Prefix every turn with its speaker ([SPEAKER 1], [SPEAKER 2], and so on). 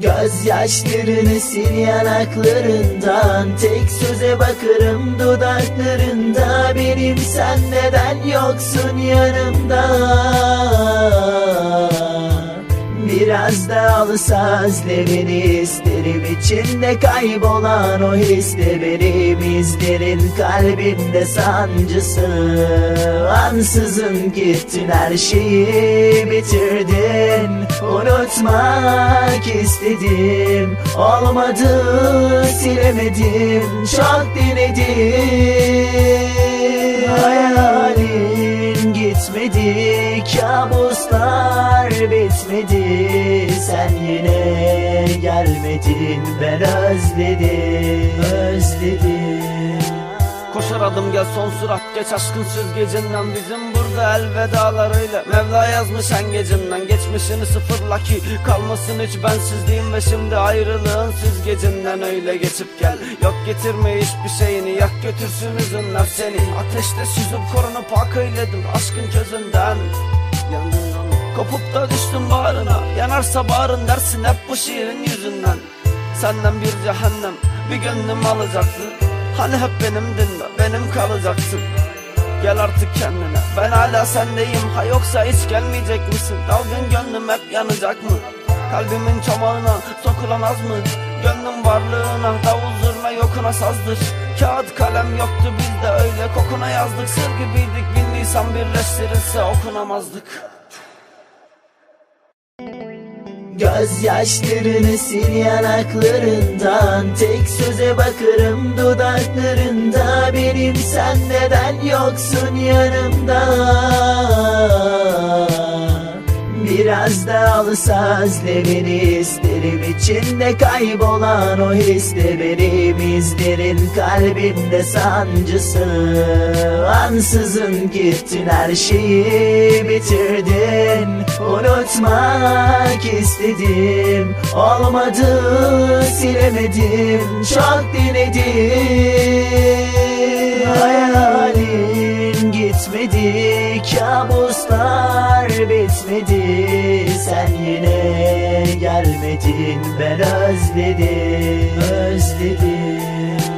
[SPEAKER 1] Gözyaşlarını sil yanaklarından. Tek söze bakarım dudaklarında. Benim sen neden yoksun yanımda Biraz da alsa özlemini isterim içinde kaybolan o hisle benim izlerin kalbimde sancısı Ansızın gittin her şeyi bitirdin. Unutmak istedim olmadı silemedim. Çok denedim Hayalin gitmedi kabuslar bitmedi. Sen yine gelmedin ben özledim Özledim
[SPEAKER 2] Koşar adım gel son surat geç. Aşkın süzgecinden Bizim burada elvedalarıyla. Mevla yazmış en gecinden Geçmişini sıfırla ki kalmasın hiç bensizliğim Ve şimdi ayrılığın süzgecinden öyle geçip gel. Yok getirme hiçbir şeyini yak götürsün üzünler seni. Ateşte süzüp korunup hak eyledim aşkın közünden Yangından kopup da düştüm bağrına. Yanarsa bağrın dersin hep bu şiirin yüzünden. Senden bir cehennem bir gönlüm alacaktı Hani hep benimdin de benim kalacaksın. Gel artık kendine. Ben hala sendeyim. Ha yoksa hiç gelmeyecek misin? Dalgın gönlüm hep yanacak mı? Kalbimin çomağına sokulamaz mı? Gönlüm varlığına davul zurna yokuna sazdır. Kağıt kalem yoktu bizde öyle kokuna yazdık. Sır gibiydik bin nisan birleştirirse okunamazdık
[SPEAKER 1] Gözyaşlarını sil yanaklarından. Tek söze bakarım dudaklarında. Benim sen neden yoksun yanımda Biraz da alsa özlemini isterim içinde kaybolan o hisle benim izlerin kalbimde sancısı Ansızın gittin her şeyi bitirdin. Unutmak istedim olmadı silemedim. Çok denedim Hayalin gitmedi gelmedin ben özledim. Özledim.